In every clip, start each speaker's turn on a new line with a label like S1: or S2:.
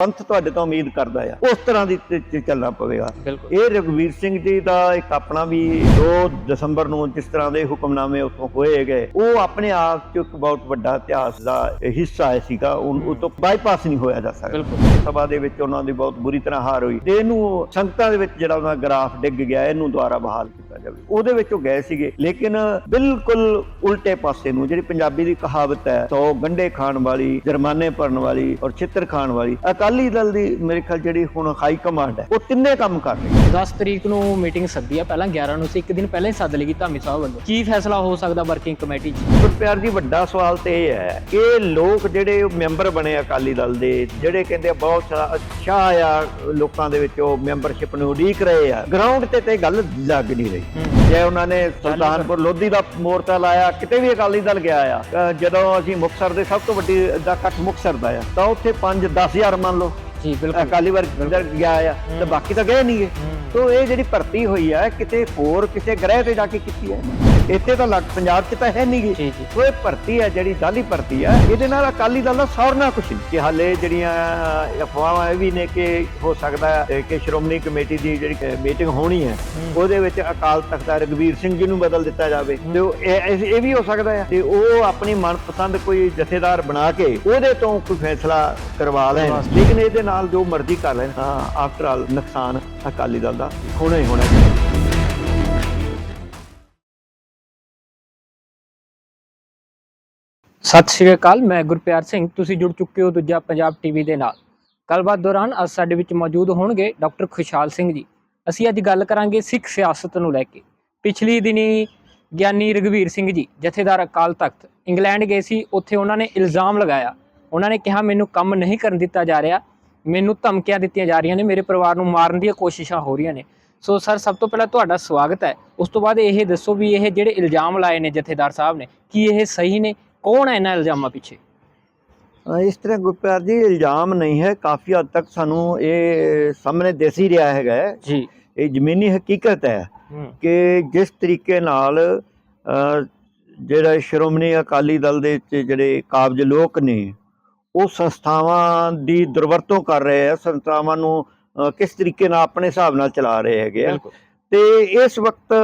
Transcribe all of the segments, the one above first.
S1: ਪੰਥ ਤੁਹਾਡੇ ਤੋਂ ਉਮੀਦ ਕਰਦਾ ਆ ਉਸ ਤਰ੍ਹਾਂ ਦੀ ਚੱਲਣਾ ਪਵੇਗਾ। ਇਹ ਰਘਵੀਰ ਸਿੰਘ ਜੀ ਦਾ ਇੱਕ ਆਪਣਾ ਵੀ 2 ਦਸੰਬਰ ਨੂੰ ਜਿਸ ਤਰ੍ਹਾਂ ਦੇ ਹੁਕਮਨਾਮੇ ਉੱਥੋਂ ਹੋਏ ਗਏ ਉਹ ਆਪਣੇ ਆਪ ਚ ਇੱਕ ਬਹੁਤ ਵੱਡਾ ਇਤਿਹਾਸ ਦਾ ਹਿੱਸਾ ਹੈ ਸੀਗਾ ਉਹ ਤੋਂ ਬਾਈਪਾਸ ਨਹੀਂ ਹੋਇਆ ਜਾ ਸਕਦਾ। ਸਭਾ ਦੇ ਵਿੱਚ ਉਹਨਾਂ ਦੀ ਬਹੁਤ ਬੁਰੀ ਤਰ੍ਹਾਂ ਹਾਰ ਹੋਈ। ਤੇ ਇਹਨੂੰ ਸੰਗਤਾਂ ਦੇ ਵਿੱਚ ਜਿਹੜਾ ਉਹਨਾਂ ਦਾ ਗ੍ਰਾਫ ਡਿੱਗ ਗਿਆ ਇਹਨੂੰ ਦੁਬਾਰਾ ਬਹਾਲ ਕੀਤਾ ਜਾਵੇ। ਉਹਦੇ ਵਿੱਚ ਉਹ ਗਏ ਸੀਗੇ ਲੇਕਿਨ ਬਿਲਕੁਲ ਉਲਟੇ ਪਾਸੇ ਨੂੰ ਜਿਹੜੀ ਪੰਜਾਬੀ ਦੀ ਕਹਾਵਤ ਹੈ ਸੌ ਗੰਢੇ ਖਾਣ ਵਾਲੀ ਜੁਰਮਾਨੇ ਭਰਨ ਵਾਲੀ ਔਰ ਚਿੱਤਰ ਖਾਣ ਵਾਲੀ ਅਕਾਲੀ ਦਲ ਦੀ ਮੇਰੇ ਖਿਆਲ ਜਿਹੜੀ ਹੁਣ ਹਾਈ ਕਮਾਂਡ ਹੈ ਉਹ ਤਿੰਨੇ ਕੰਮ ਕਰ ਰਹੀ ਹੈ।
S2: 10 ਤਰੀਕ ਨੂੰ ਮੀਟਿੰਗ ਸੱਦੀ ਆ ਪਹਿਲਾਂ 11 ਨੂੰ ਸੀ ਇੱਕ ਦਿਨ ਪਹਿਲਾਂ ਹੀ ਸੱਦ ਲਈ ਧਾਮੀ ਸਾਹਿਬ ਵੱਲੋਂ। ਕੀ ਫੈਸਲਾ ਹੋ ਸਕਦਾ ਵਰਕਿੰਗ ਕਮੇਟੀ 'ਚ?
S1: ਗੁਰਪਿਆਰ ਜੀ ਵੱਡਾ ਸਵਾਲ ਤੇ ਇਹ ਹੈ ਕਿ ਲੋਕ ਜਿਹੜੇ ਮੈਂਬਰ ਬਣੇ ਅਕਾਲੀ ਦਲ ਦੇ ਜਿਹੜੇ ਕਹਿੰਦੇ ਬਹੁਤ ਸਾ- ਅੱਛਾ ਆ ਲੋਕਾਂ ਦੇ ਵਿੱਚ ਉਹ ਮੈਂਬਰਸ਼ਿਪ ਨੂੰ ਉਡੀਕ ਰਹੇ ਆ ਗਰਾਊਂਡ ਤੇ ਤੇ ਗੱਲ ਲੱਗ ਨਹੀਂ ਰਹੀ। ਜੇ ਉਹਨਾਂ ਨੇ ਸੁਲਤਾਨਪੁਰ ਲੋਧੀ ਦਾ ਮੋਰਚਾ ਲਾਇਆ ਕਿਤੇ ਵੀ ਅਕਾਲੀ ਦਲ ਗਿਆ ਆ ਜਦੋਂ ਅਸੀਂ ਮੁਕਤਸਰ ਦੇ ਸਭ ਤੋਂ ਵੱਡੀ ਦਾ ਇਕੱਠ ਮੁਕਤਸਰ ਦਾ ਆ ਤਾਂ ਉੱਥੇ 5 10000 ਮੰਨ ਲਓ
S2: ਜੀ ਬਿਲਕੁਲ।
S1: ਅਕਾਲੀ ਵਰਗ ਗਿਆ ਆ ਤੇ ਬਾਕੀ ਤਾਂ ਗਏ ਨਹੀਂਗੇ ਸੋ ਇਹ ਜਿਹੜੀ ਭਰਤੀ ਹੋਈ ਆ ਕਿਤੇ ਹੋਰ ਕਿਸੇ ਗ੍ਰਹਿ ਤੇ ਜਾ ਕੇ ਕੀਤੀ ਹੈ ਇੱਥੇ ਤਾਂ ਲੱਗ ਪੰਜਾਬ 'ਚ ਤਾਂ ਹੈ ਨਹੀਂਗੀ
S2: ਜੀ ਜੀ।
S1: ਸੋ ਇਹ ਭਰਤੀ ਹੈ ਜਿਹੜੀ ਦਾਲੀ ਭਰਤੀ ਹੈ ਇਹਦੇ ਨਾਲ ਅਕਾਲੀ ਦਲ ਦਾ ਸੌਰਨਾ ਕੁਛ ਨਹੀਂ ਕਿ ਹਾਲੇ ਜਿਹੜੀਆਂ ਅਫਵਾਹਾਂ ਇਹ ਵੀ ਨੇ ਕਿ ਹੋ ਸਕਦਾ ਹੈ ਕਿ ਸ਼੍ਰੋਮਣੀ ਕਮੇਟੀ ਦੀ ਜਿਹੜੀ ਮੀਟਿੰਗ ਹੋਣੀ ਹੈ ਉਹਦੇ ਵਿੱਚ ਅਕਾਲ ਤਖਤ ਦਾ ਰਗਵੀਰ ਸਿੰਘ ਜੀ ਨੂੰ ਬਦਲ ਦਿੱਤਾ ਜਾਵੇ। ਤੇ ਉਹ ਇਹ ਇਹ- ਇਹ ਵੀ ਹੋ ਸਕਦਾ ਹੈ ਤੇ ਉਹ ਆਪਣੀ ਮਨਪਸੰਦ ਕੋਈ ਜਥੇਦਾਰ ਬਣਾ ਕੇ ਉਹਦੇ ਤੋਂ ਕੋਈ ਫੈਸਲਾ ਕਰਵਾ ਲੈਣ। ਲੇਕਿਨ ਇਹਦੇ ਨਾਲ ਜੋ ਮਰਜ਼ੀ ਕਰ ਲੈਣ। ਹਾਂ ਆਫਟਰ ਆਲ ਨੁਕਸਾਨ ਅਕਾਲੀ ਦਲ ਦਾ ਹੋਣਾ ਹੀ ਹੋਣਾ।
S2: ਸਤਿ ਸ਼੍ਰੀ ਅਕਾਲ, ਮੈਂ ਗੁਰਪਿਆਰ ਸਿੰਘ, ਤੁਸੀਂ ਜੁੜ ਚੁੱਕੇ ਹੋ ਦੂਜਾ ਪੰਜਾਬ ਟੀਵੀ ਦੇ ਨਾਲ। ਗੱਲਬਾਤ ਦੌਰਾਨ ਅੱਜ ਸਾਡੇ ਵਿੱਚ ਮੌਜੂਦ ਹੋਣਗੇ ਡਾਕਟਰ ਖੁਸ਼ਹਾਲ ਸਿੰਘ ਜੀ। ਅਸੀਂ ਅੱਜ ਗੱਲ ਕਰਾਂਗੇ ਸਿੱਖ ਸਿਆਸਤ ਨੂੰ ਲੈ ਕੇ। ਪਿਛਲੀ ਦਿਨੀ ਗਿਆਨੀ ਰਗਵੀਰ ਸਿੰਘ ਜੀ, ਜਥੇਦਾਰ ਅਕਾਲ ਤਖਤ ਇੰਗਲੈਂਡ ਗਏ ਸੀ, ਉੱਥੇ ਉਹਨਾਂ ਨੇ ਇਲਜ਼ਾਮ ਲਗਾਇਆ। ਉਹਨਾਂ ਨੇ ਕਿਹਾ, ਮੈਨੂੰ ਕੰਮ ਨਹੀਂ ਕਰਨ ਦਿੱਤਾ ਜਾ ਰਿਹਾ। ਮੈਨੂੰ ਧਮਕੀਆਂ ਦਿੱਤੀਆਂ ਜਾ ਰਹੀਆਂ ਨੇ, ਮੇਰੇ ਪਰਿਵਾਰ ਨੂੰ ਮਾਰਨ ਦੀਆਂ ਕੋਸ਼ਿਸ਼ਾਂ ਹੋ ਰਹੀਆਂ ਨੇ। ਸੋ ਸਰ, ਸਭ ਤੋਂ ਪਹਿਲਾਂ ਤੁਹਾਡਾ ਸਵਾਗਤ ਹੈ। ਉਸ ਤੋਂ ਬਾਅਦ ਇਹ ਦੱਸੋ ਵੀ ਇਹ ਜਿਹੜੇ ਇਲਜ਼ਾਮ ਲਾਏ ਨੇ ਜਥੇਦਾਰ ਸਾਹਿਬ ਨੇ, ਕੀ ਇਹ ਸਹੀ ਨੇ? ਕੌਣ ਹੈ ਇਹਨਾਂ ਇਲਜ਼ਾਮਾਂ ਪਿੱਛੇ?
S1: ਇਸ ਤਰ੍ਹਾਂ ਗੁਰਪਿਆਰ ਜੀ ਇਲਜ਼ਾਮ ਨਹੀਂ ਹੈ ਕਾਫੀ ਹੱਦ ਤੱਕ ਸਾਨੂੰ ਇਹ ਸਾਹਮਣੇ ਦਿਸ ਹੀ ਰਿਹਾ ਹੈਗਾ।
S2: ਜੀ।
S1: ਇਹ ਜ਼ਮੀਨੀ ਹਕੀਕਤ ਹੈ ਕਿ ਜਿਸ ਤਰੀਕੇ ਨਾਲ ਜਿਹੜਾ ਸ਼੍ਰੋਮਣੀ ਅਕਾਲੀ ਦਲ ਦੇ ਵਿੱਚ ਜਿਹੜੇ ਕਾਬਜ ਲੋਕ ਨੇ ਉਹ ਸੰਸਥਾਵਾਂ ਦੀ ਦੁਰਵਰਤੋਂ ਕਰ ਰਹੇ ਆ ਸੰਸਥਾਵਾਂ ਨੂੰ ਕਿਸ ਤਰੀਕੇ ਨਾਲ ਆਪਣੇ ਹਿਸਾਬ ਨਾਲ ਚਲਾ ਰਹੇ ਹੈਗੇ ਆ। ਤੇ ਇਸ ਵਕਤ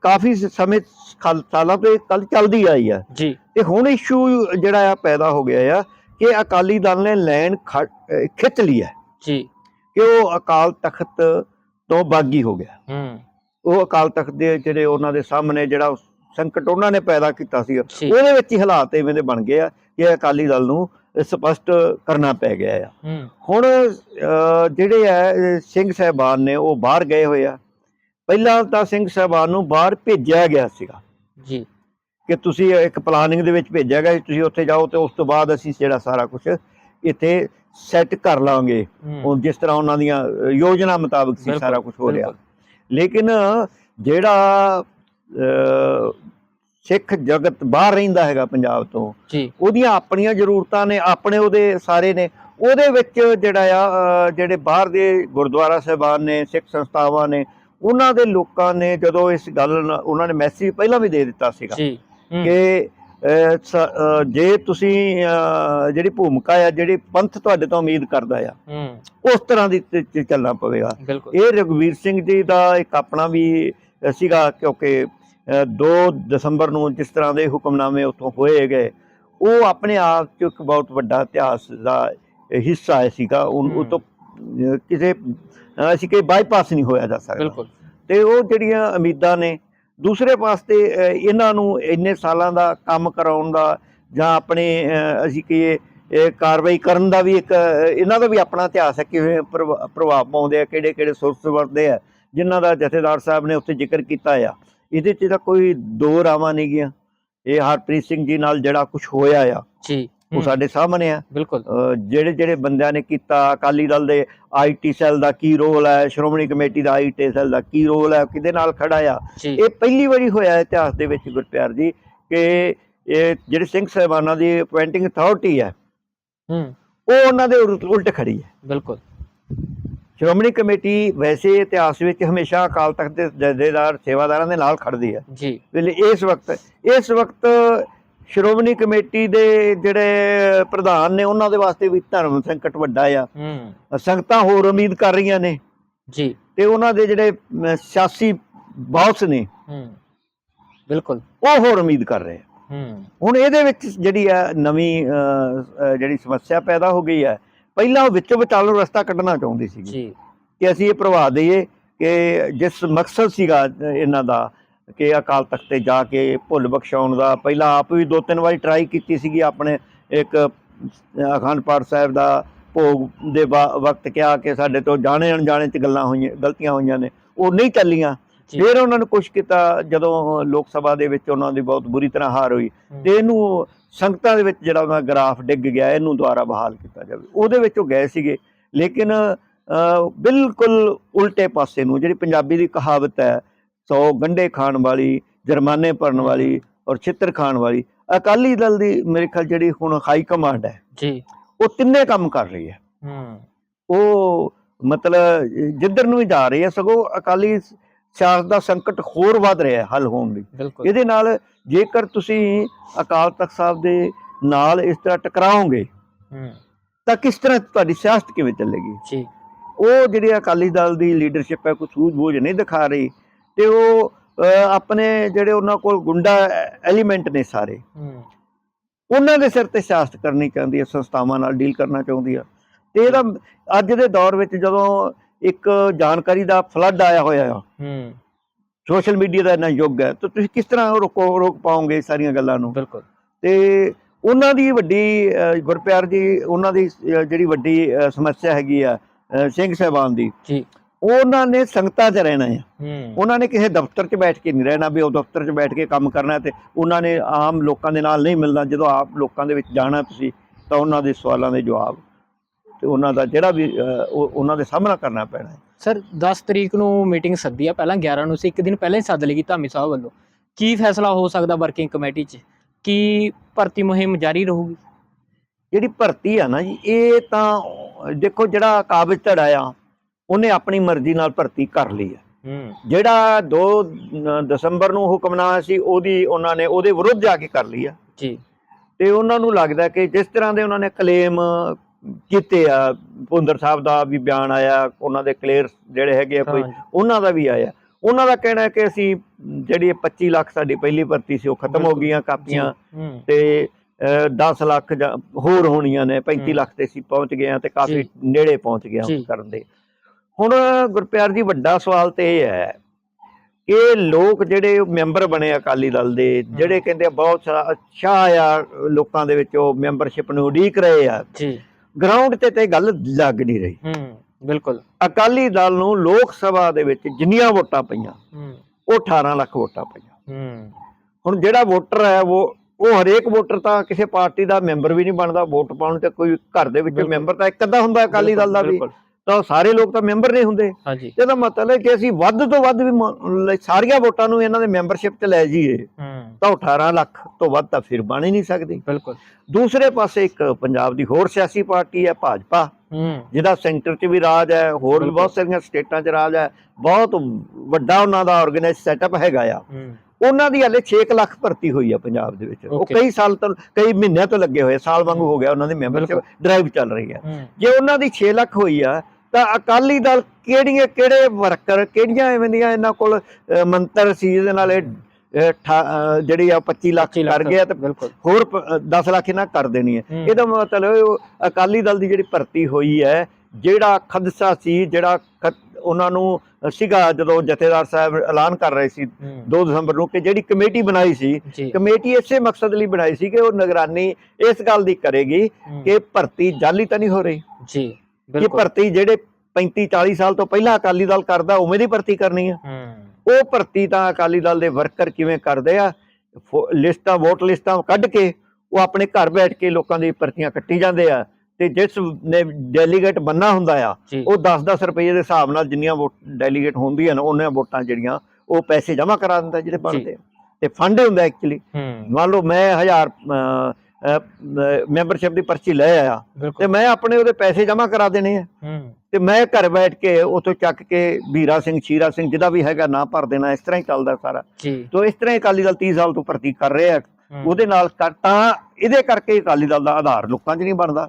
S1: ਕਾਫੀ ਸਮੇਂ ਖਲ- ਸਾਲਾਂ ਤੋਂ ਇਹ ਕੱਲ ਚੱਲਦੀ ਆਈ ਆ।
S2: ਜੀ।
S1: ਤੇ ਹੁਣ ਇਸ਼ੂ ਜਿਹੜਾ ਆ ਪੈਦਾ ਹੋ ਗਿਆ ਆ ਕਿ ਅਕਾਲੀ ਦਲ ਨੇ ਲੈਣ ਖੜ- ਅਹ ਖਿੱਚ ਲਈ ਹੈ
S2: ਜੀ।
S1: ਕਿ ਉਹ ਅਕਾਲ ਤਖਤ ਤੋਂ ਬਾਗੀ ਹੋ ਗਿਆ।
S2: ਹੂੰ।
S1: ਉਹ ਅਕਾਲ ਤਖਤ ਦੇ ਜਿਹੜੇ ਉਹਨਾਂ ਦੇ ਸਾਹਮਣੇ ਜਿਹੜਾ ਸੰਕਟ ਉਹਨਾਂ ਨੇ ਪੈਦਾ ਕੀਤਾ ਸੀ
S2: ਜੀ।
S1: ਉਹਦੇ ਵਿੱਚ ਹੀ ਹਾਲਾਤ ਐਵੇਂ ਦੇ ਬਣ ਗਏ ਆ ਕਿ ਅਕਾਲੀ ਦਲ ਨੂੰ ਸਪਸ਼ਟ ਕਰਨਾ ਪੈ ਗਿਆ ਆ।
S2: ਹੂੰ।
S1: ਹੁਣ ਅਹ, ਜਿਹੜੇ ਆ ਇਹ ਸਿੰਘ ਸਹਿਬਾਨ ਨੇ ਉਹ ਬਾਹਰ ਗਏ ਹੋਏ ਆ। ਪਹਿਲਾਂ ਤਾਂ ਸਿੰਘ ਸਹਿਬਾਨ ਨੂੰ ਬਾਹਰ ਭੇਜਿਆ ਗਿਆ ਸੀਗਾ।
S2: ਜੀ।
S1: ਕਿ ਤੁਸੀਂ ਇੱਕ ਪਲਾਨਿੰਗ ਦੇ ਵਿੱਚ ਭੇਜਿਆ ਗਿਆ ਤੁਸੀਂ ਉੱਥੇ ਜਾਓ ਤੇ ਉਸ ਤੋਂ ਬਾਅਦ ਅਸੀਂ ਜਿਹੜਾ ਸਾਰਾ ਕੁਝ ਇੱਥੇ ਸੈੱਟ ਕਰ ਲਾਂਗੇ। ਉਹ ਜਿਸ ਤਰ੍ਹਾਂ ਉਹਨਾਂ ਦੀਆਂ ਯੋਜਨਾ ਮੁਤਾਬਕ ਸੀ ਸਾਰਾ ਕੁਝ ਹੋ ਰਿਹਾ। ਲੇਕਿਨ ਜਿਹੜਾ ਸਿੱਖ ਜਗਤ ਬਾਹਰ ਰਹਿੰਦਾ ਹੈਗਾ ਪੰਜਾਬ ਤੋਂ ਉਹਦੀਆਂ ਆਪਣੀਆਂ ਜ਼ਰੂਰਤਾਂ ਨੇ ਆਪਣੇ ਉਹਦੇ ਸਾਰੇ ਨੇ। ਉਹਦੇ ਵਿੱਚ ਜਿਹੜਾ ਆ ਜਿਹੜੇ ਬਾਹਰ ਦੇ ਗੁਰਦੁਆਰਾ ਸਾਹਿਬਾਨ ਨੇ ਸਿੱਖ ਸੰਸਥਾਵਾਂ ਨੇ ਉਹਨਾਂ ਦੇ ਲੋਕਾਂ ਨੇ ਜਦੋਂ ਇਸ ਗੱਲ ਉਹਨਾਂ ਨੇ ਮੈਸੇਜ ਪਹਿਲਾਂ ਵੀ ਦੇ ਦਿੱਤਾ ਸੀਗਾ ਕਿ ਜੇ ਤੁਸੀਂ ਜਿਹੜੀ ਭੂਮਿਕਾ ਆ ਜਿਹੜੀ ਪੰਥ ਤੁਹਾਡੇ ਤੋਂ ਉਮੀਦ ਕਰਦਾ ਆ ਉਸ ਤਰ੍ਹਾਂ ਦੀ ਚੱਲਣਾ ਪਵੇਗਾ। ਇਹ ਰਘਵੀਰ ਸਿੰਘ ਜੀ ਦਾ ਇੱਕ ਆਪਣਾ ਵੀ ਸੀਗਾ ਕਿਉਂਕਿ 2 ਦਸੰਬਰ ਨੂੰ ਜਿਸ ਤਰ੍ਹਾਂ ਦੇ ਹੁਕਮਨਾਮੇ ਉੱਥੋਂ ਹੋਏ ਗਏ ਉਹ ਆਪਣੇ ਆਪ ਚ ਇੱਕ ਬਹੁਤ ਵੱਡਾ ਇਤਿਹਾਸ ਦਾ ਹਿੱਸਾ ਹੈ ਸੀਗਾ। ਉਹ ਤੋਂ ਕਿਸੇ ਅਸੀਂ ਕਿ ਬਾਈਪਾਸ ਨਹੀਂ ਹੋਇਆ ਜਾ ਸਕਦਾ।
S2: ਬਿਲਕੁਲ।
S1: ਤੇ ਉਹ ਜਿਹੜੀਆਂ ਉਮੀਦਾਂ ਨੇ ਦੂਸਰੇ ਪਾਸੇ ਇਹਨਾਂ ਨੂੰ ਇੰਨੇ ਸਾਲਾਂ ਦਾ ਕੰਮ ਕਰਾਉਣ ਦਾ ਜਾਂ ਆਪਣੇ ਅਸੀਂ ਕਹੀਏ ਇਹ ਕਾਰਵਾਈ ਕਰਨ ਦਾ ਵੀ ਇੱਕ ਇਹਨਾਂ ਦਾ ਵੀ ਆਪਣਾ ਇਤਿਹਾਸ ਹੈ ਕਿਵੇਂ ਪ੍ਰਭਾ- ਪ੍ਰਭਾਵ ਪਾਉਂਦੇ ਆ ਕਿਹੜੇ ਕਿਹੜੇ ਸੋਰਸ ਵਰਤਦੇ ਆ ਜਿਨ੍ਹਾਂ ਦਾ ਜਥੇਦਾਰ ਸਾਹਿਬ ਨੇ ਉੱਥੇ ਜ਼ਿਕਰ ਕੀਤਾ ਆ। ਇਹਦੇ 'ਚ ਤਾਂ ਕੋਈ ਦੋ ਰਾਵਾਂ ਨਹੀਂ ਗਿਆ ਇਹ ਹਰਪ੍ਰੀਤ ਸਿੰਘ ਜੀ ਨਾਲ ਜਿਹੜਾ ਕੁਝ ਹੋਇਆ ਆ।
S2: ਜੀ।
S1: ਉਹ ਸਾਡੇ ਸਾਹਮਣੇ ਆ।
S2: ਬਿਲਕੁਲ।
S1: ਜਿਹੜੇ ਜਿਹੜੇ ਬੰਦਿਆਂ ਨੇ ਕੀਤਾ ਅਕਾਲੀ ਦਲ ਦੇ ਆਈਟੀ ਸੈੱਲ ਦਾ ਕੀ ਰੋਲ ਹੈ ਸ਼੍ਰੋਮਣੀ ਕਮੇਟੀ ਦਾ ਆਈਟੀ ਸੈੱਲ ਦਾ ਕੀ ਰੋਲ ਹੈ ਕਿਹਦੇ ਨਾਲ ਖੜਾ ਆ? ਇਹ ਪਹਿਲੀ ਵਾਰੀ ਹੋਇਆ ਹੈ ਇਤਿਹਾਸ ਦੇ ਵਿੱਚ ਗੁਰਪਿਆਰ ਜੀ ਕਿ ਇਹ ਜਿਹੜੇ ਸਿੰਘ ਸਾਹਿਬਾਨਾਂ ਦੀ ਅਪਾਇੰਟਿੰਗ ਅਥਾਰਟੀ ਹੈ
S2: ਹੂੰ।
S1: ਉਹ ਉਹਨਾਂ ਦੇ ਉਲਟ ਖੜੀ ਹੈ।
S2: ਬਿਲਕੁਲ।
S1: ਸ਼੍ਰੋਮਣੀ ਕਮੇਟੀ ਵੈਸੇ ਇਤਿਹਾਸ ਵਿੱਚ ਹਮੇਸ਼ਾ ਅਕਾਲ ਤਖਤ ਦੇ ਜਥੇਦਾਰ ਸੇਵਾਦਾਰਾਂ ਦੇ ਨਾਲ ਖੜਦੀ ਹੈ।
S2: ਜੀ।
S1: ਇਸ ਵਕਤ ਇਸ ਵਕਤ ਸ਼੍ਰੋਮਣੀ ਕਮੇਟੀ ਦੇ ਜਿਹੜੇ ਪ੍ਰਧਾਨ ਨੇ ਉਹਨਾਂ ਦੇ ਵਾਸਤੇ ਵੀ ਧਰਮ ਸੰਕਟ ਵੱਡਾ ਆ।
S2: ਹੂੰ।
S1: ਸੰਗਤਾਂ ਹੋਰ ਉਮੀਦ ਕਰ ਰਹੀਆਂ ਨੇ।
S2: ਜੀ।
S1: ਤੇ ਉਹਨਾਂ ਦੇ ਜਿਹੜੇ ਸਿਆਸੀ ਬਾਸ ਨੇ
S2: ਹੂੰ। ਬਿਲਕੁਲ।
S1: ਉਹ ਹੋਰ ਉਮੀਦ ਕਰ ਰਹੇ
S2: ਹੂੰ।
S1: ਹੁਣ ਇਹਦੇ ਵਿੱਚ ਜਿਹੜੀ ਆ ਨਵੀਂ ਜਿਹੜੀ ਸਮੱਸਿਆ ਪੈਦਾ ਹੋ ਗਈ ਹੈ ਪਹਿਲਾਂ ਉਹ ਵਿੱਚੋਂ ਵਿਚਾਲੋ ਰਸਤਾ ਕੱਢਣਾ ਚਾਹੁੰਦੀ ਸੀ
S2: ਜੀ।
S1: ਕਿ ਅਸੀਂ ਇਹ ਪ੍ਰਭਾਵ ਦਈਏ ਕਿ ਜਿਸ ਮਕਸਦ ਸੀਗਾ ਇਹਨਾਂ ਦਾ ਕਿ ਅਕਾਲ ਤਖਤ ਤੇ ਜਾ ਕੇ ਭੁੱਲ ਬਖਸ਼ਾਉਣ ਦਾ ਪਹਿਲਾਂ ਆਪ ਵੀ ਦੋ ਤਿੰਨ ਵਾਰੀ ਟਰਾਈ ਕੀਤੀ ਸੀਗੀ ਆਪਣੇ ਇੱਕ ਅਖੰਡ ਪਾਠ ਸਾਹਿਬ ਦਾ ਭੋਗ ਦੇ ਵਕਤ ਕਿਹਾ ਕਿ ਸਾਡੇ ਤੋਂ ਜਾਣੇ ਅਣਜਾਣੇ ਚ ਗੱਲਾਂ ਹੋਈਆਂ ਗਲਤੀਆਂ ਹੋਈਆਂ ਨੇ ਉਹ ਨਹੀਂ ਚੱਲੀਆਂ। ਫਿਰ ਉਹਨਾਂ ਨੇ ਕੁਛ ਕੀਤਾ ਜਦੋਂ ਲੋਕ ਸਭਾ ਦੇ ਵਿੱਚ ਉਹਨਾਂ ਦੀ ਬਹੁਤ ਬੁਰੀ ਤਰ੍ਹਾਂ ਹਾਰ ਹੋਈ। ਤੇ ਇਹਨੂੰ ਸੰਗਤਾਂ ਦੇ ਵਿੱਚ ਜਿਹੜਾ ਉਹਦਾ ਗ੍ਰਾਫ ਡਿੱਗ ਗਿਆ ਇਹਨੂੰ ਦੁਬਾਰਾ ਬਹਾਲ ਕੀਤਾ ਜਾਵੇ ਉਹਦੇ ਵਿੱਚ ਉਹ ਗਏ ਸੀਗੇ ਲੇਕਿਨ ਬਿਲਕੁਲ ਉਲਟੇ ਪਾਸੇ ਨੂੰ ਜਿਹੜੀ ਪੰਜਾਬੀ ਦੀ ਕਹਾਵਤ ਹੈ ਸੌ ਗੰਢੇ ਖਾਣ ਵਾਲੀ ਜੁਰਮਾਨੇ ਭਰਨ ਵਾਲੀ ਔਰ ਛਿੱਤਰ ਖਾਣ ਵਾਲੀ। ਅਕਾਲੀ ਦਲ ਦੀ ਮੇਰੇ ਖਿਆਲ ਜਿਹੜੀ ਹੁਣ ਹਾਈ ਕਮਾਂਡ ਹੈ
S2: ਜੀ।
S1: ਉਹ ਤਿੰਨੇ ਕੰਮ ਕਰ ਰਹੀ ਹੈ।
S2: ਹੂੰ।
S1: ਉਹ ਮਤਲਬ ਜਿੱਧਰ ਨੂੰ ਹੀ ਜਾ ਰਹੀ ਹੈ ਸਗੋਂ ਅਕਾਲੀ ਸਿਆਸਤ ਦਾ ਸੰਕਟ ਹੋਰ ਵੱਧ ਰਿਹਾ ਹੈ ਹੱਲ ਹੋਣ ਲਈ। ਇਹਦੇ ਨਾਲ ਜੇਕਰ ਤੁਸੀਂ ਅਕਾਲ ਤਖਤ ਸਾਹਿਬ ਦੇ ਨਾਲ ਇਸ ਤਰ੍ਹਾਂ ਟਕਰਾਓਗੇ
S2: ਹੂੰ।
S1: ਤਾਂ ਕਿਸ ਤਰ੍ਹਾਂ ਤੁਹਾਡੀ ਸਿਆਸਤ ਕਿਵੇਂ ਚੱਲੇਗੀ?
S2: ਜੀ।
S1: ਉਹ ਜਿਹੜੀ ਅਕਾਲੀ ਦਲ ਦੀ ਲੀਡਰਸ਼ਿਪ ਹੈ ਕੋਈ ਸੂਝ-ਬੂਝ ਨਹੀਂ ਦਿਖਾ ਰਹੀ। ਤੇ ਉਹ ਆਪਣੇ ਜਿਹੜੇ ਉਹਨਾਂ ਕੋਲ ਗੁੰਡਾ ਐਲੀਮੈਂਟ ਨੇ ਸਾਰੇ। ਉਹਨਾਂ ਦੇ ਸਿਰ ਤੇ ਸਿਆਸਤ ਕਰਨੀ ਚਾਹੁੰਦੀ ਹੈ ਸੰਸਥਾਵਾਂ ਨਾਲ ਡੀਲ ਕਰਨਾ ਚਾਹੁੰਦੀ ਹੈ ਤੇ ਇਹਦਾ ਅੱਜ ਦੇ ਦੌਰ ਵਿੱਚ ਜਦੋਂ ਇੱਕ ਜਾਣਕਾਰੀ ਦਾ ਫਲੱਡ ਆਇਆ ਹੋਇਆ ਆ
S2: ਹੂੰ।
S1: ਸੋਸ਼ਲ ਮੀਡੀਆ ਦਾ ਇੰਨਾ ਯੁੱਗ ਹੈ ਤਾਂ ਤੁਸੀਂ ਕਿਸ ਤਰ੍ਹਾਂ ਰੋਕੋ ਰੋਕ ਪਾਓਗੇ ਸਾਰੀਆਂ ਗੱਲਾਂ ਨੂੰ?
S2: ਬਿਲਕੁਲ।
S1: ਤੇ ਉਹਨਾਂ ਦੀ ਵੱਡੀ ਗੁਰਪਿਆਰ ਜੀ ਉਹਨਾਂ ਦੀ ਜਿਹੜੀ ਵੱਡੀ ਸਮੱਸਿਆ ਹੈਗੀ ਆ ਸਿੰਘ ਸਾਹਿਬਾਨ ਦੀ।
S2: ਜੀ।
S1: ਉਹਨਾਂ ਨੇ ਸੰਗਤਾਂ 'ਚ ਰਹਿਣਾ ਹੈ। ਉਹਨਾਂ ਨੇ ਕਿਸੇ ਦਫ਼ਤਰ 'ਚ ਬੈਠ ਕੇ ਨਹੀਂ ਰਹਿਣਾ ਵੀ ਉਹ ਦਫ਼ਤਰ 'ਚ ਬੈਠ ਕੇ ਕੰਮ ਕਰਨਾ ਤੇ ਉਹਨਾਂ ਨੇ ਆਮ ਲੋਕਾਂ ਦੇ ਨਾਲ ਨਹੀਂ ਮਿਲਣਾ। ਜਦੋਂ ਆਪ ਲੋਕਾਂ ਦੇ ਵਿੱਚ ਜਾਣਾ ਤੁਸੀਂ ਤਾਂ ਉਹਨਾਂ ਦੇ ਸਵਾਲਾਂ ਦੇ ਜਵਾਬ ਤੇ ਉਹਨਾਂ ਦਾ ਜਿਹੜਾ ਵੀ ਉਹਨਾਂ ਦੇ ਸਾਹਮਣਾ ਕਰਨਾ ਪੈਣਾ ਹੈ।
S2: ਸਰ 10 ਤਰੀਕ ਨੂੰ ਮੀਟਿੰਗ ਸੱਦੀ ਆ। ਪਹਿਲਾਂ 11 ਨੂੰ ਸੀ ਇੱਕ ਦਿਨ ਪਹਿਲਾਂ ਹੀ ਸੱਦ ਲਈ ਧਾਮੀ ਸਾਹਿਬ ਵੱਲੋਂ। ਕੀ ਫੈਸਲਾ ਹੋ ਸਕਦਾ ਵਰਕਿੰਗ ਕਮੇਟੀ 'ਚ? ਕੀ ਭਰਤੀ ਮੁਹਿੰਮ ਜਾਰੀ ਰਹੂਗੀ?
S1: ਜਿਹੜੀ ਭਰਤੀ ਆ ਨਾ ਜੀ ਇਹ ਤਾਂ ਦੇਖੋ ਜਿਹੜਾ ਕਾਬਜ ਧੜਾ ਆ ਉਹਨੇ ਆਪਣੀ ਮਰਜ਼ੀ ਨਾਲ ਭਰਤੀ ਕਰ ਲਈ ਹੈ। ਜਿਹੜਾ 2 ਦਸੰਬਰ ਨੂੰ ਹੁਕਮਨਾਮਾ ਸੀ ਉਹਦੀ ਉਹਨਾਂ ਨੇ ਉਹਦੇ ਵਿਰੁੱਧ ਜਾ ਕੇ ਕਰ ਲਈ ਆ
S2: ਜੀ।
S1: ਤੇ ਉਹਨਾਂ ਨੂੰ ਲੱਗਦਾ ਕਿ ਜਿਸ ਤਰ੍ਹਾਂ ਦੇ ਉਹਨਾਂ ਨੇ ਕਲੇਮ ਕੀਤੇ ਆ ਭੁੰਦਰ ਸਾਹਿਬ ਦਾ ਵੀ ਬਿਆਨ ਆਇਆ ਉਹਨਾਂ ਦੇ ਕਲੀਅਰ ਜਿਹੜੇ ਹੈਗੇ ਆ ਕੋਈ ਉਹਨਾਂ ਦਾ ਵੀ ਆਇਆ। ਉਹਨਾਂ ਦਾ ਕਹਿਣਾ ਹੈ ਕਿ ਅਸੀਂ ਜਿਹੜੀ ਇਹ 25 ਲੱਖ ਸਾਡੀ ਪਹਿਲੀ ਭਰਤੀ ਸੀ ਉਹ ਖਤਮ ਹੋ। ਗਈਆਂ ਕਾਪੀਆਂ ਤੇ ਅਹ, 10 ਲੱਖ ਜਾਂ ਹੋਰ ਹੋਣੀਆਂ ਨੇ 35
S2: ਹੂੰ।
S1: ਲੱਖ ਤੇ ਅਸੀਂ ਪਹੁੰਚ ਗਏ ਆ ਤੇ ਕਾਫੀ। ਨੇੜੇ ਪਹੁੰਚ ਗਏ। ਹਾਂ ਕਰਨ ਦੇ। ਹੁਣ ਗੁਰਪਿਆਰ ਜੀ ਵੱਡਾ ਸਵਾਲ ਤੇ ਇਹ ਹੈ ਕਿ ਲੋਕ ਜਿਹੜੇ ਮੈਂਬਰ ਬਣੇ ਅਕਾਲੀ ਦਲ ਦੇ ਜਿਹੜੇ ਕਹਿੰਦੇ ਬਹੁਤ ਸਾਰਾ ਅੱਛਾ ਆ ਲੋਕਾਂ ਦੇ ਵਿੱਚ ਉਹ ਮੈਂਬਰਸ਼ਿਪ ਨੂੰ ਉਡੀਕ ਰਹੇ ਆ।
S2: ਜੀ।
S1: ਗਰਾਊਂਡ ਤੇ ਤੇ ਗੱਲ ਲੱਗ ਨਹੀਂ ਰਹੀ।
S2: ਹੂੰ ਬਿਲਕੁਲ।
S1: ਅਕਾਲੀ ਦਲ ਨੂੰ ਲੋਕ ਸਭਾ ਦੇ ਵਿੱਚ ਜਿੰਨੀਆਂ ਵੋਟਾਂ ਪਈਆਂ
S2: ਹੂੰ।
S1: ਉਹ 18 ਲੱਖ ਵੋਟਾਂ ਪਈਆਂ।
S2: ਹੂੰ।
S1: ਹੁਣ ਜਿਹੜਾ ਵੋਟਰ ਹੈ ਉਹ ਉਹ ਹਰੇਕ ਵੋਟਰ ਤਾਂ ਕਿਸੇ ਪਾਰਟੀ ਦਾ ਮੈਂਬਰ ਵੀ ਨਹੀਂ ਬਣਦਾ ਵੋਟ ਪਾਉਣ ਤੇ ਕੋਈ ਘਰ ਦੇ ਵਿੱਚ। ਮੈਂਬਰ ਤਾਂ ਇੱਕ ਅੱਧਾ ਹੁੰਦਾ ਅਕਾਲੀ ਦਲ ਦਾ ਵੀ।
S2: ਬਿਲਕੁਲ,
S1: ਤਾਂ ਸਾਰੇ ਲੋਕ ਤਾਂ ਮੈਂਬਰ ਨਹੀਂ ਹੁੰਦੇ।
S2: ਹਾਂਜੀ।
S1: ਇਹਦਾ ਮਤਲਬ ਹੈ ਕਿ ਅਸੀਂ ਵੱਧ ਤੋਂ ਵੱਧ ਵੀ ਸਾਰੀਆਂ ਵੋਟਾਂ ਨੂੰ ਇਹਨਾਂ ਦੇ ਮੈਂਬਰਸ਼ਿਪ 'ਚ ਲੈ ਜਾਈਏ
S2: ਹੂੰ।
S1: ਤਾਂ ਉਹ 18 ਲੱਖ ਤੋਂ ਵੱਧ ਤਾਂ ਫਿਰ ਬਣ ਹੀ ਨਹੀਂ ਸਕਦੀ।
S2: ਬਿਲਕੁਲ।
S1: ਦੂਸਰੇ ਪਾਸੇ ਇੱਕ ਪੰਜਾਬ ਦੀ ਹੋਰ ਸਿਆਸੀ ਪਾਰਟੀ ਹੈ ਭਾਜਪਾ
S2: ਹੂੰ।
S1: ਜਿਹਦਾ ਸੈਂਟਰ 'ਚ ਵੀ ਰਾਜ ਹੈ ਹੋਰ ਵੀ। ਬਹੁਤ ਸਾਰੀਆਂ ਸਟੇਟਾਂ 'ਚ ਰਾਜ ਹੈ ਬਹੁਤ ਵੱਡਾ ਉਹਨਾਂ ਦਾ ਆਰਗੇਨਾਈਜ਼ ਸੈਟਅਪ ਹੈਗਾ ਆ।
S2: ਹੂੰ।
S1: ਉਹਨਾਂ ਦੀ ਹਲੇ 6 ਲੱਖ ਭਰਤੀ ਹੋਈ ਆ ਪੰਜਾਬ ਦੇ ਵਿੱਚ। ਉਹ. ਕਈ ਸਾਲ ਤੋਂ ਕਈ ਮਹੀਨਿਆਂ ਤੋਂ ਲੱਗੇ ਹੋਏ ਸਾਲ ਵਾਂਗੂ ਹੋ ਗਿਆ ਉਹਨਾਂ ਦੀ ਮੈਂਬਰਸ਼ਿਪ। ਡਰਾਈਵ ਚੱਲ ਰਹੀ ਹੂੰ। ਜੇ ਉਹਨਾਂ ਦੀ 6 ਲੱਖ ਹੋਈ ਆ ਤਾਂ ਅਕਾਲੀ ਦਲ ਕਿਹੜੀਆਂ ਕਿਹੜੇ ਵਰਕਰ ਕਿਹੜੀਆਂ ਐਵੇਂ ਦੀਆਂ ਇਹਨਾਂ ਕੋਲ ਮੰਤਰ ਸੀ ਜਿਹਦੇ ਨਾਲ ਇਹ ਜਿਹੜੀ ਆ 25 ਲੱਖ
S2: 25
S1: ਕਰ ਗਿਆ ਤੇ ਹੋਰ ਪ- ਅਹ, 10 ਲੱਖ ਇਹਨਾਂ ਕਰ ਦੇਣੀ ਹੈ। ਇਹਦਾ ਮਤਲਬ ਉਹ ਅਕਾਲੀ ਦਲ ਦੀ ਜਿਹੜੀ ਭਰਤੀ ਹੋਈ ਹੈ ਜਿਹੜਾ ਖਦਸ਼ਾ ਸੀ ਜਿਹੜਾ ਉਹਨਾਂ ਨੂੰ ਸੀਗਾ ਜਦੋਂ ਜਥੇਦਾਰ ਸਾਹਿਬ ਐਲਾਨ ਕਰ ਰਹੇ ਸੀ
S2: ਹੂੰ।
S1: 2 ਦਸੰਬਰ ਨੂੰ ਕਿ ਜਿਹੜੀ ਕਮੇਟੀ ਬਣਾਈ ਸੀ ਕਮੇਟੀ ਇਸੇ ਮਕਸਦ ਲਈ ਬਣਾਈ ਸੀ ਕਿ ਉਹ ਨਿਗਰਾਨੀ ਇਸ ਗੱਲ ਦੀ ਕਰੇਗੀ ਕਿ ਭਰਤੀ ਜਾਲੀ ਤਾਂ ਨਹੀਂ ਹੋ ਰਹੀ।
S2: ਜੀ।
S1: ਕਿ
S2: ਬਿਲਕੁਲ।
S1: ਭਰਤੀ ਜਿਹੜੇ 35 40 ਸਾਲ ਤੋਂ ਪਹਿਲਾਂ ਅਕਾਲੀ ਦਲ ਕਰਦਾ ਉਵੇਂ ਦੀ ਭਰਤੀ ਕਰਨੀ ਹੂੰ। ਉਹ ਭਰਤੀ ਤਾਂ ਅਕਾਲੀ ਦਲ ਦੇ ਵਰਕਰ ਕਿਵੇਂ ਕਰਦੇ ਆ ਲਿਸਟਾਂ ਵੋਟ ਲਿਸਟਾਂ ਕੱਢ ਕੇ ਉਹ ਆਪਣੇ ਘਰ ਬੈਠ ਕੇ ਲੋਕਾਂ ਦੀ ਭਰਤੀਆਂ ਕੱਟੀ ਜਾਂਦੇ ਆ ਤੇ ਜਿਸ ਨੇ ਡੈਲੀਗੇਟ ਬੰਨਾ ਹੁੰਦਾ ਆ ਉਹ 10-10 ਰੁਪਏ ਦੇ ਹਿਸਾਬ ਨਾਲ ਜਿੰਨੀਆਂ ਵੋਟ ਡੈਲੀਗੇਟ ਹੁੰਦੀਆਂ ਨੇ ਉਹਨਾਂ ਵੋਟਾਂ ਜਿਹੜੀਆਂ ਉਹ ਪੈਸੇ ਜਮ੍ਹਾਂ ਕਰਾ ਦਿੰਦਾ ਜਿਹੜੇ ਬਣਦੇ ਆ। ਤੇ ਫੰਡ ਹੁੰਦਾ ਐਕਚੁਅਲੀ ਮੰਨ ਲਓ ਮੈਂ 1000 ਮੈਂਬਰਸ਼ਿਪ ਦੀ ਪਰਚੀ ਲੈ ਆਇਆ। ਤੇ ਮੈਂ ਆਪਣੇ ਉਹਦੇ ਪੈਸੇ ਜਮ੍ਹਾਂ ਕਰਾ ਦੇਣੇ ਆ। ਤੇ ਮੈਂ ਘਰ ਬੈਠ ਕੇ ਉਤੋਂ ਚੱਕ ਕੇ ਵੀਰਾ ਸਿੰਘ ਸ਼ੀਰਾ ਸਿੰਘ ਜਿਹਦਾ ਵੀ ਹੈਗਾ ਨਾ ਭਰ ਦੇਣਾ ਇਸ ਤਰ੍ਹਾਂ ਹੀ ਚੱਲਦਾ ਸਾਰਾ। ਤੋ ਇਸ ਤਰ੍ਹਾਂ ਹੀ ਅਕਾਲੀ ਦਲ 30 ਸਾਲ ਤੋਂ ਭਰਤੀ ਕਰ ਰਿਹਾ ਉਹਦੇ ਨਾਲ ਤਾਂ ਇਹਦੇ ਕਰਕੇ ਹੀ ਅਕਾਲੀ ਦਲ ਦਾ ਆਧਾਰ ਲੋਕਾਂ 'ਚ ਨਹੀਂ ਬਣਦਾ।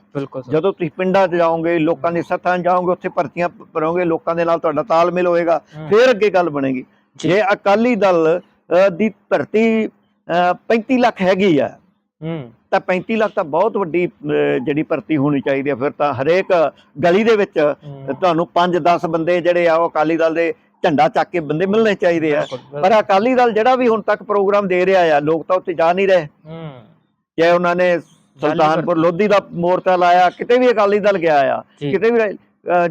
S1: ਜਦੋਂ ਤੁਸੀਂ ਪਿੰਡਾਂ 'ਚ ਜਾਓਗੇ ਲੋਕਾਂ ਦੀ ਸੱਥਾਂ 'ਚ ਜਾਓਗੇ ਉੱਥੇ ਭਰਤੀਆਂ ਭਰੋਗੇ ਲੋਕਾਂ ਦੇ ਨਾਲ ਤੁਹਾਡਾ ਤਾਲਮੇਲ ਹੋਏਗਾ। ਫਿਰ ਅੱਗੇ ਗੱਲ ਬਣੇਗੀ।
S2: ਜੀ।
S1: ਅਕਾਲੀ ਦਲ ਦੀ ਭਰਤੀ ਅ, 35 ਲੱਖ ਹੈਗੀ ਆ ਤਾਂ 35 ਲੱਖ ਤਾਂ ਬਹੁਤ ਵੱਡੀ ਜਿਹੜੀ ਭਰਤੀ ਹੋਣੀ ਚਾਹੀਦੀ ਹੈ। ਫਿਰ ਤਾਂ ਹਰੇਕ ਗਲੀ ਦੇ ਵਿੱਚ। ਤੁਹਾਨੂੰ 5-10 ਬੰਦੇ ਜਿਹੜੇ ਆ ਉਹ ਅਕਾਲੀ ਦਲ ਦੇ ਝੰਡਾ ਚੱਕ ਕੇ ਬੰਦੇ ਮਿਲਣੇ ਚਾਹੀਦੇ ਆ। ਪਰ ਅਕਾਲੀ ਦਲ ਜਿਹੜਾ ਵੀ ਹੁਣ ਤੱਕ ਪ੍ਰੋਗਰਾਮ ਦੇ ਰਿਹਾ ਆ ਲੋਕ ਤਾਂ ਉੱਥੇ ਜਾ ਨਹੀਂ ਰਹੇ।
S2: ਹੂੰ।
S1: ਚਾਹੇ ਉਹਨਾਂ ਨੇ ਸੁਲਤਾਨਪੁਰ ਲੋਧੀ ਦਾ ਮੋਰਚਾ ਲਾਇਆ ਕਿਤੇ ਵੀ ਅਕਾਲੀ ਦਲ ਗਿਆ ਆ
S2: ਜੀ।
S1: ਕਿਤੇ ਵੀ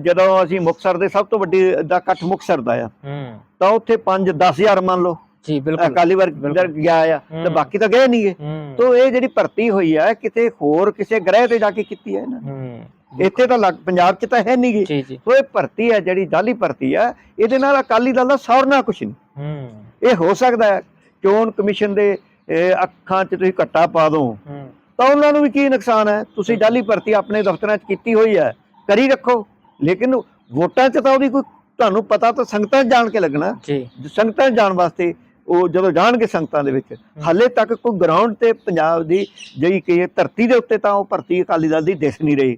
S1: ਜਦੋਂ ਅਸੀਂ ਮੁਕਤਸਰ ਦੇ ਸਭ ਤੋਂ ਵੱਡੀ ਦਾ ਇਕੱਠ ਮੁਕਤਸਰ ਦਾ ਆ
S2: ਹੂੰ।
S1: ਤਾਂ ਉੱਥੇ 5-10000 ਮੰਨ ਲਓ।
S2: ਜੀ ਬਿਲਕੁਲ।
S1: ਅਕਾਲੀ ਵਰਗ
S2: ਬਿਲਕੁਲ।
S1: ਗਿਆ ਆ ਤੇ। ਬਾਕੀ ਤਾਂ ਗਏ ਨਹੀਂਗੇ
S2: ਹੂੰ।
S1: ਤੋ ਇਹ ਜਿਹੜੀ ਭਰਤੀ ਹੋਈ ਆ ਕਿਤੇ ਹੋਰ ਕਿਸੇ ਗ੍ਰਹਿ ਤੇ ਜਾ ਕੇ ਕੀਤੀ ਹੈ ਇਹਨਾਂ ਨੇ। ਇੱਥੇ ਤਾਂ ਪੰਜਾਬ 'ਚ ਤਾਂ ਹੈ ਨਹੀਂਗੀ
S2: ਜੀ ਜੀ।
S1: ਸੋ ਇਹ ਭਰਤੀ ਹੈ ਜਿਹੜੀ ਜਾਲੀ ਭਰਤੀ ਆ ਇਹਦੇ ਨਾਲ ਅਕਾਲੀ ਦਲ ਦਾ ਸੌਰਨਾ ਕੁਛ ਨਹੀਂ। ਇਹ ਹੋ ਸਕਦਾ ਹੈ ਚੋਣ ਕਮਿਸ਼ਨ ਦੇ ਅੱਖਾਂ 'ਚ ਤੁਸੀਂ ਘੱਟਾ ਪਾ ਦੋ। ਤਾਂ ਉਹਨਾਂ ਨੂੰ ਵੀ ਕੀ ਨੁਕਸਾਨ ਹੈ? ਤੁਸੀਂ ਜਾਲੀ ਭਰਤੀ ਆਪਣੇ ਦਫ਼ਤਰਾਂ 'ਚ ਕੀਤੀ ਹੋਈ ਹੈ ਕਰੀ ਰੱਖੋ। ਲੇਕਿਨ ਵੋਟਾਂ 'ਚ ਤਾਂ ਉਹਦੀ ਕੋਈ ਤੁਹਾਨੂੰ ਪਤਾ ਤਾਂ ਸੰਗਤਾਂ ਜਾਣ ਕੇ ਲੱਗਣਾ।
S2: ਜੀ।
S1: ਸੰਗਤਾਂ ਜਾਣ ਵਾਸਤੇ ਉਹ ਜਦੋਂ ਜਾਣਗੇ ਸੰਗਤਾਂ ਦੇ ਵਿੱਚ ਹਾਲੇ ਤੱਕ ਕੋਈ ਗਰਾਊਂਡ ਤੇ ਪੰਜਾਬ ਦੀ ਜਿਹੜੀ ਕਿ ਇਹ ਧਰਤੀ ਦੇ ਉੱਤੇ ਤਾਂ ਉਹ ਭਰਤੀ ਅਕਾਲੀ ਦਲ ਦੀ ਦਿਸ ਨਹੀਂ ਰਹੀ।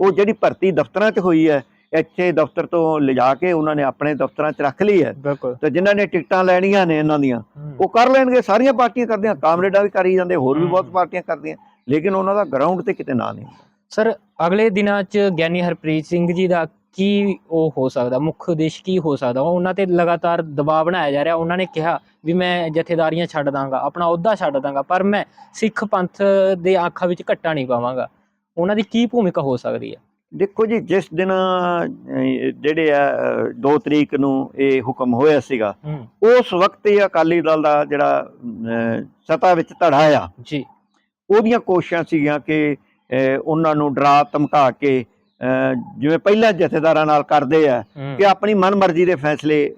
S1: ਉਹ ਜਿਹੜੀ ਭਰਤੀ ਦਫ਼ਤਰਾਂ 'ਚ ਹੋਈ ਹੈ ਇੱਥੇ ਦਫ਼ਤਰ ਤੋਂ ਲਿਜਾ ਕੇ ਉਹਨਾਂ ਨੇ ਆਪਣੇ ਦਫ਼ਤਰਾਂ 'ਚ ਰੱਖ ਲਈ ਹੈ। ਤੇ ਜਿਨ੍ਹਾਂ ਨੇ ਟਿਕਟਾਂ ਲੈਣੀਆਂ ਨੇ ਇਹਨਾਂ ਦੀਆਂ। ਉਹ ਕਰ ਲੈਣਗੇ ਸਾਰੀਆਂ ਪਾਰਟੀਆਂ ਕਰਦੀਆਂ ਕਾਮਰੇਡਾਂ ਵੀ ਕਰੀ ਜਾਂਦੇ ਹੋਰ ਵੀ ਬਹੁਤ। ਪਾਰਟੀਆਂ ਕਰਦੀਆਂ ਲੇਕਿਨ ਉਹਨਾਂ ਦਾ ਗਰਾਊਂਡ ਤੇ ਕਿਤੇ ਨਾਂ ਨਹੀਂ।
S2: ਸਰ ਅਗਲੇ ਦਿਨਾਂ 'ਚ ਗਿਆਨੀ ਹਰਪ੍ਰੀਤ ਸਿੰਘ ਜੀ ਦਾ ਕੀ ਉਹ ਹੋ ਸਕਦਾ ਮੁੱਖ ਉਦੇਸ਼ ਕੀ ਹੋ ਸਕਦਾ? ਉਹਨਾਂ ਤੇ ਲਗਾਤਾਰ ਦਬਾਅ ਬਣਾਇਆ ਜਾ ਰਿਹਾ। ਉਹਨਾਂ ਨੇ ਕਿਹਾ ਵੀ ਮੈਂ ਜਥੇਦਾਰੀਆਂ ਛੱਡ ਦਾਂਗਾ ਆਪਣਾ ਅਹੁਦਾ ਛੱਡ ਦਾਂਗਾ ਪਰ ਮੈਂ ਸਿੱਖ ਪੰਥ ਦੇ ਆਖਾਂ ਵਿੱਚ ਘੱਟਾ ਨਹੀਂ ਪਾਵਾਂਗਾ। ਉਹਨਾਂ ਦੀ ਕੀ ਭੂਮਿਕਾ ਹੋ ਸਕਦੀ ਹੈ?
S1: ਦੇਖੋ ਜੀ ਜਿਸ ਦਿਨ ਜਿਹੜੇ ਆ 2 ਤਰੀਕ ਨੂੰ ਇਹ ਹੁਕਮ ਹੋਇਆ ਸੀਗਾ ਉਸ ਵਕਤ ਇਹ ਅਕਾਲੀ ਦਲ ਦਾ ਜਿਹੜਾ ਸੱਤਾ ਵਿੱਚ ਧੜਾ ਆ।
S2: ਜੀ।
S1: ਉਹਦੀਆਂ ਕੋਸ਼ਿਸ਼ਾਂ ਸੀਗੀਆਂ ਕਿ ਉਹਨਾਂ ਨੂੰ ਡਰਾ ਧਮਕਾ ਕੇ ਜਿਵੇਂ ਪਹਿਲਾਂ ਜਥੇਦਾਰਾਂ ਨਾਲ ਕਰਦੇ ਆ ਕਿ ਆਪਣੀ ਮਨਮਰਜ਼ੀ ਦੇ ਫੈਸਲੇ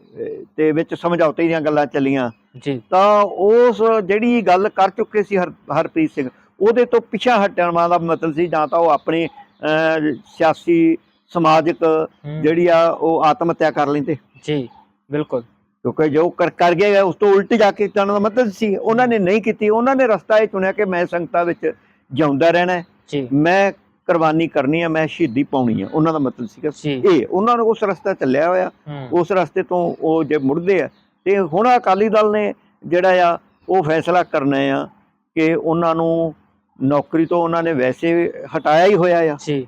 S1: ਦੇ ਵਿੱਚ ਸਮਝੌਤੇ ਦੀਆਂ ਗੱਲਾਂ ਚੱਲੀਆਂ।
S2: ਜੀ।
S1: ਤਾਂ ਉਸ ਜਿਹੜੀ ਗੱਲ ਕਰ ਚੁੱਕੇ ਸੀ ਹਰ ਹਰਪ੍ਰੀਤ ਸਿੰਘ ਉਹਦੇ ਤੋਂ ਪਿੱਛਾ ਹਟਣ ਦਾ ਮਤਲਬ ਸੀ ਜਾਂ ਤਾਂ ਉਹ ਆਪਣੀ ਸਿਆਸੀ ਸਮਾਜਿਕ ਜਿਹੜੀ ਆ ਉਹ ਆਤਮ ਹੱਤਿਆ ਕਰ ਲੈਂਦੇ।
S2: ਜੀ ਬਿਲਕੁਲ।
S1: ਕਿਉਂਕਿ ਜੋ ਕਰ ਕਰ ਗਏ ਉਸ ਤੋਂ ਉਲਟ ਜਾ ਕੇ ਜਾਣ ਦਾ ਮਤਲਬ ਸੀ ਉਹਨਾਂ ਨੇ ਨਹੀਂ ਕੀਤੀ। ਉਹਨਾਂ ਨੇ ਰਸਤਾ ਇਹ ਚੁਣਿਆ ਕਿ ਮੈਂ ਸੰਗਤਾਂ ਵਿੱਚ ਜਿਉਂਦਾ ਰਹਿਣਾ ਮੈਂ ਕੁਰਬਾਨੀ ਕਰਨੀ ਹੈ ਮੈਂ ਸ਼ਹੀਦੀ ਪਾਉਣੀ ਹੈ ਉਹਨਾਂ ਦਾ ਮਤਲਬ ਸੀਗਾ ਇਹ ਉਹਨਾਂ ਨੂੰ ਉਸ ਰਸਤਾ ਚੱਲਿਆ ਹੋਇਆ। ਉਸ ਰਸਤੇ ਤੋਂ ਉਹ ਜੇ ਮੁੜਦੇ ਆ ਤੇ ਹੁਣ ਅਕਾਲੀ ਦਲ ਨੇ ਜਿਹੜਾ ਆ ਉਹ ਫੈਸਲਾ ਕਰਨਾ ਆ ਕਿ ਉਹਨਾਂ ਨੂੰ ਨੌਕਰੀ ਤੋਂ ਉਹਨਾਂ ਨੇ ਵੈਸੇ ਹਟਾਇਆ ਹੀ ਹੋਇਆ ਆ।
S2: ਜੀ
S1: ਤੇ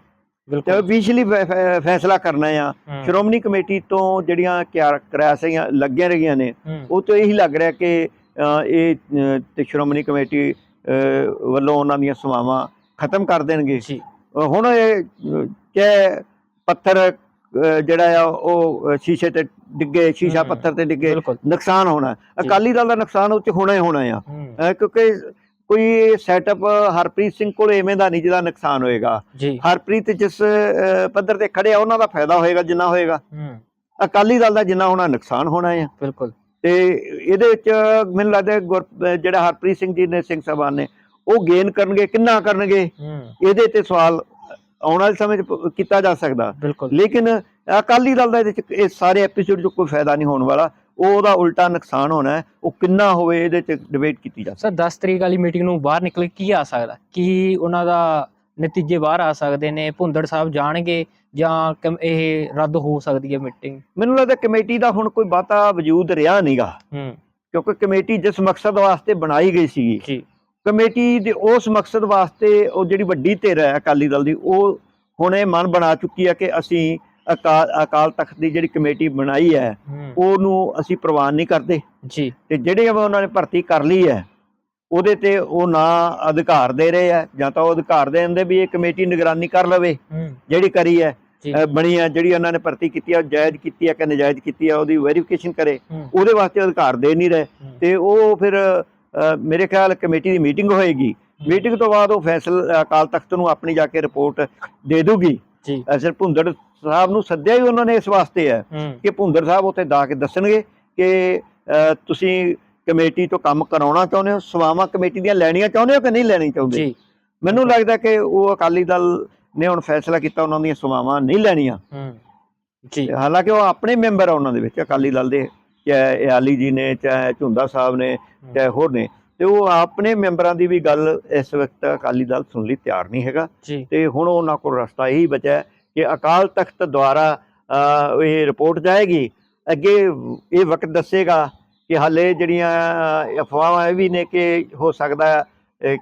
S2: ਬਿਲਕੁਲ
S1: ਪਿਛਲੀ ਫੈ- ਫੈ- ਫੈਸਲਾ ਕਰਨਾ ਆ। ਸ਼੍ਰੋਮਣੀ ਕਮੇਟੀ ਤੋਂ ਜਿਹੜੀਆਂ ਕਿਆ- ਕਰਾਸੀਆਂ ਲੱਗੀਆਂ ਰਹੀਆਂ ਨੇ ਉਹ ਤੋਂ ਇਹੀ ਲੱਗ ਰਿਹਾ ਕਿ ਇਹ ਤੇ ਸ਼੍ਰੋਮਣੀ ਕਮੇਟੀ ਵੱਲੋਂ ਉਹਨਾਂ ਦੀਆਂ ਸੇਵਾਵਾਂ ਖਤਮ ਕਰ ਦੇਣਗੇ। ਹੁਣ ਇਹ ਕਿ ਪੱਥਰ ਜਿਹੜਾ ਆ ਉਹ ਸ਼ੀਸ਼ੇ ਤੇ ਡਿੱਗੇ ਸ਼ੀਸ਼ਾ ਪੱਥਰ ਤੇ ਡਿੱਗੇ ਨੁਕਸਾਨ ਹੋਣਾ। ਅਕਾਲੀ ਦਲ ਦਾ ਨੁਕਸਾਨ ਉਹ ਚ ਹੋਣਾ ਹੀ ਹੋਣਾ ਆ। ਕਿਉਂਕਿ ਕੋਈ ਸੈਟਅਪ ਹਰਪ੍ਰੀਤ ਸਿੰਘ ਕੋਲ ਐਵੇਂ ਦਾ ਨਹੀਂ ਜਿਹਦਾ ਨੁਕਸਾਨ ਹੋਏਗਾ। ਹਰਪ੍ਰੀਤ ਜਿਸ ਪੱਧਰ ਤੇ ਖੜਿਆ ਉਹਨਾਂ ਦਾ ਫਾਇਦਾ ਹੋਏਗਾ ਜਿੰਨਾ ਹੋਏਗਾ। ਅਕਾਲੀ ਦਲ ਦਾ ਜਿੰਨਾ ਹੋਣਾ ਨੁਕਸਾਨ ਹੋਣਾ ਆ।
S2: ਬਿਲਕੁਲ।
S1: ਤੇ ਇਹਦੇ ਵਿੱਚ ਮੈਨੂੰ ਲੱਗਦਾ ਜਿਹੜਾ ਹਰਪ੍ਰੀਤ ਸਿੰਘ ਜੀ ਨੇ ਸਿੰਘ ਸਾਹਿਬਾਨ ਨੇ ਉਹ ਗੇਨ ਕਰਨਗੇ ਕਿੰਨਾ ਕਰਨਗੇ ਇਹਦੇ ਤੇ ਸਵਾਲ ਆਉਣ ਵਾਲੇ ਸਮੇਂ 'ਚ ਕੀਤਾ ਜਾ ਸਕਦਾ। ਲੇਕਿਨ ਅਕਾਲੀ ਦਲ ਦਾ ਇਹਦੇ 'ਚ ਇਹ ਸਾਰੇ ਐਪੀਸੋਡ 'ਚ ਕੋਈ ਫਾਇਦਾ ਨਹੀਂ ਹੋਣ ਵਾਲਾ। ਉਹ ਉਹਦਾ ਉਲਟਾ ਨੁਕਸਾਨ ਹੋਣਾ ਉਹ ਕਿੰਨਾ ਹੋਵੇ ਇਹਦੇ 'ਚ ਡਿਬੇਟ ਕੀਤੀ ਜਾ
S2: ਸਰ 10 ਤਰੀਕ ਵਾਲੀ ਮੀਟਿੰਗ ਨੂੰ ਬਾਹਰ ਨਿਕਲ ਕੇ ਕੀ ਆ ਸਕਦਾ? ਕੀ ਉਹਨਾਂ ਦਾ ਨਤੀਜੇ ਬਾਹਰ ਆ ਸਕਦੇ ਨੇ? ਭੁੰਦੜ ਸਾਹਿਬ ਜਾਣਗੇ ਜਾਂ ਇਹ ਰੱਦ ਹੋ ਸਕਦੀ ਹੈ ਮੀਟਿੰਗ
S1: ਮੈਨੂੰ ਲੱਗਦਾ ਕਮੇਟੀ ਦਾ ਹੁਣ ਕੋਈ ਬਾਤਾ ਵਜੂਦ ਰਿਹਾ ਨਹੀਂਗਾ
S2: ਹੂੰ।
S1: ਕਿਉਂਕਿ ਕਮੇਟੀ ਜਿਸ ਮਕਸਦ ਵਾਸਤੇ ਬਣਾਈ ਗਈ ਸੀ
S2: ਜੀ।
S1: ਕਮੇਟੀ ਦੇ ਉਸ ਮਕਸਦ ਵਾਸਤੇ ਉਹ ਜਿਹੜੀ ਵੱਡੀ ਧਿਰ ਹੈ ਅਕਾਲੀ ਦਲ ਦੀ ਉਹ ਹੁਣ ਇਹ ਮਨ ਬਣਾ ਚੁੱਕੀ ਹੈ ਕਿ ਅਸੀਂ ਅਕਾਲ ਅਕਾਲ ਤਖਤ ਦੀ ਜਿਹੜੀ ਕਮੇਟੀ ਬਣਾਈ ਹੈ ਉਹਨੂੰ ਅਸੀਂ ਪ੍ਰਵਾਨ ਨਹੀਂ ਕਰਦੇ।
S2: ਜੀ।
S1: ਤੇ ਜਿਹੜੇ ਉਹਨਾਂ ਨੇ ਭਰਤੀ ਕਰ ਲਈ ਹੈ ਉਹਦੇ ਤੇ ਉਹ ਨਾ ਅਧਿਕਾਰ ਦੇ ਰਹੇ ਆ ਜਾਂ ਤਾਂ ਉਹ ਅਧਿਕਾਰ ਦੇ ਦਿੰਦੇ ਵੀ ਇਹ ਕਮੇਟੀ ਨਿਗਰਾਨੀ ਕਰ ਲਵੇ। ਜਿਹੜੀ ਕਰੀ ਹੈ ਬਣੀ ਹੈ ਜਿਹੜੀ ਉਹਨਾਂ ਨੇ ਭਰਤੀ ਕੀਤੀ ਹੈ ਉਹ ਜਾਇਜ਼ ਕੀਤੀ ਹੈ ਕਿ ਨਜਾਇਜ਼ ਕੀਤੀ ਹੈ ਉਹਦੀ ਵੈਰੀਫਿਕੇਸ਼ਨ ਕਰੇ। ਉਹਦੇ ਵਾਸਤੇ ਅਧਿਕਾਰ ਦੇ ਨਹੀਂ ਰਹੇ। ਤੇ ਉਹ ਫਿਰ ਮੇਰੇ ਖਿਆਲ ਕਮੇਟੀ ਦੀ ਮੀਟਿੰਗ ਹੋਏਗੀ। ਮੀਟਿੰਗ ਤੋਂ ਬਾਅਦ ਉਹ ਫੈਸਲਾ ਅਕਾਲ ਤਖਤ ਨੂੰ ਆਪਣੀ ਜਾ ਕੇ ਰਿਪੋਰਟ ਦੇ ਦੂਗੀ।
S2: ਜੀ।
S1: ਅਸਲ ਭੁੰਦੜ ਸਾਹਿਬ ਨੂੰ ਸੱਦਿਆ ਹੀ ਉਹਨਾਂ ਨੇ ਇਸ ਵਾਸਤੇ ਹੈ ਕਿ ਭੁੰਦੜ ਸਾਹਿਬ ਉੱਥੇ ਜਾ ਕੇ ਦੱਸਣਗੇ ਕਿ ਤੁਸੀਂ ਕਮੇਟੀ ਤੋਂ ਕੰਮ ਕਰਾਉਣਾ ਚਾਹੁੰਦੇ ਹੋ ਸੇਵਾਵਾਂ ਕਮੇਟੀ ਦੀਆਂ ਲੈਣੀਆਂ ਚਾਹੁੰਦੇ ਹੋ ਕਿ ਨਹੀਂ ਲੈਣੀ ਚਾਹੁੰਦੇ?
S2: ਜੀ।
S1: ਮੈਨੂੰ ਲੱਗਦਾ ਕਿ ਉਹ ਅਕਾਲੀ ਦਲ ਨੇ ਹੁਣ ਫੈਸਲਾ ਕੀਤਾ ਉਹਨਾਂ ਦੀਆਂ ਸੇਵਾਵਾਂ ਨਹੀਂ ਲੈਣੀਆਂ।
S2: ਹੂੰ। ਜੀ।
S1: ਹਾਲਾਂਕਿ ਉਹ ਆਪਣੇ ਮੈਂਬਰ ਆ ਉਹਨਾਂ ਦੇ ਵਿੱਚ ਅਕਾਲੀ ਦਲ ਦੇ ਚਾਹੇ ਆਲੀ ਜੀ ਨੇ ਚਾਹੇ ਝੁੰਦਾ ਸਾਹਿਬ ਨੇ ਚਾਹੇ ਹੋਰ ਨੇ ਤੇ ਉਹ ਆਪਣੇ ਮੈਂਬਰਾਂ ਦੀ ਵੀ ਗੱਲ ਇਸ ਵਕਤ ਅਕਾਲੀ ਦਲ ਸੁਣ ਲਈ ਤਿਆਰ ਨਹੀਂ ਹੈਗਾ। ਤੇ ਹੁਣ ਉਹਨਾਂ ਕੋਲ ਰਸਤਾ ਇਹੀ ਬਚਿਆ ਕਿ ਅਕਾਲ ਤਖਤ ਦੁਆਰਾ ਇਹ ਰਿਪੋਰਟ ਜਾਏਗੀ। ਅੱਗੇ ਇਹ ਵਕਤ ਦੱਸੇਗਾ ਕਿ ਹਾਲੇ ਜਿਹੜੀਆਂ ਅਫਵਾਹਾਂ ਇਹ ਵੀ ਨੇ ਕਿ ਹੋ ਸਕਦਾ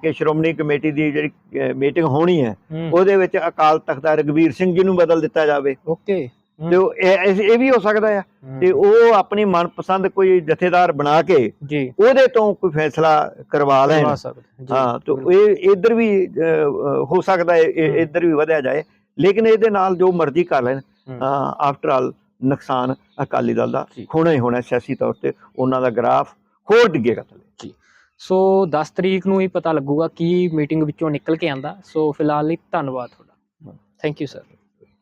S1: ਕਿ ਸ਼੍ਰੋਮਣੀ ਕਮੇਟੀ ਦੀ ਜਿਹੜੀ ਮੀਟਿੰਗ ਹੋਣੀ ਹੂੰ ਉਹਦੇ ਵਿੱਚ ਅਕਾਲ ਤਖਤ ਦਾ ਰਗਵੀਰ ਸਿੰਘ ਜੀ ਨੂੰ ਬਦਲ ਦਿੱਤਾ ਜਾਵੇ।
S2: ਓਕੇ।
S1: ਤੇ ਉਹ ਇਹ ਇਹ- ਇਹ ਵੀ ਹੋ ਸਕਦਾ ਹੈ। ਤੇ ਉਹ ਆਪਣੀ ਮਨਪਸੰਦ ਕੋਈ ਜਥੇਦਾਰ ਬਣਾ ਕੇ
S2: ਜੀ।
S1: ਉਹਦੇ ਤੋਂ ਕੋਈ ਫੈਸਲਾ ਕਰਵਾ ਲੈਣ।
S2: ਕਰਵਾ ਸਕਦੇ ਜੀ।
S1: ਹਾਂ ਤਾਂ। ਇਹ ਇੱਧਰ ਵੀ ਹੋ ਸਕਦਾ ਹੈ ਇਹ-। ਇੱਧਰ ਵੀ ਵਧਿਆ ਜਾਏ। ਲੇਕਿਨ ਇਹਦੇ ਨਾਲ ਜੋ ਮਰਜ਼ੀ ਕਰ ਲੈਣ।
S2: ਹਮ।
S1: ਆਫਟਰ ਆਲ ਨੁਕਸਾਨ ਅਕਾਲੀ ਦਲ ਦਾ
S2: ਜੀ।
S1: ਹੋਣਾ ਹੀ ਹੋਣਾ ਸਿਆਸੀ ਤੌਰ ਤੇ। ਉਹਨਾਂ ਦਾ ਗ੍ਰਾਫ ਹੋਰ ਡਿੱਗੇਗਾ ਥੱਲੇ।
S2: ਸੋ 10 ਤਰੀਕ ਨੂੰ ਹੀ ਪਤਾ ਲੱਗੂਗਾ ਕੀ ਮੀਟਿੰਗ ਵਿੱਚੋਂ ਨਿਕਲ ਕੇ ਆਂਦਾ। ਸੋ ਫਿਲਹਾਲ ਲਈ ਧੰਨਵਾਦ ਤੁਹਾਡਾ। Thank you sir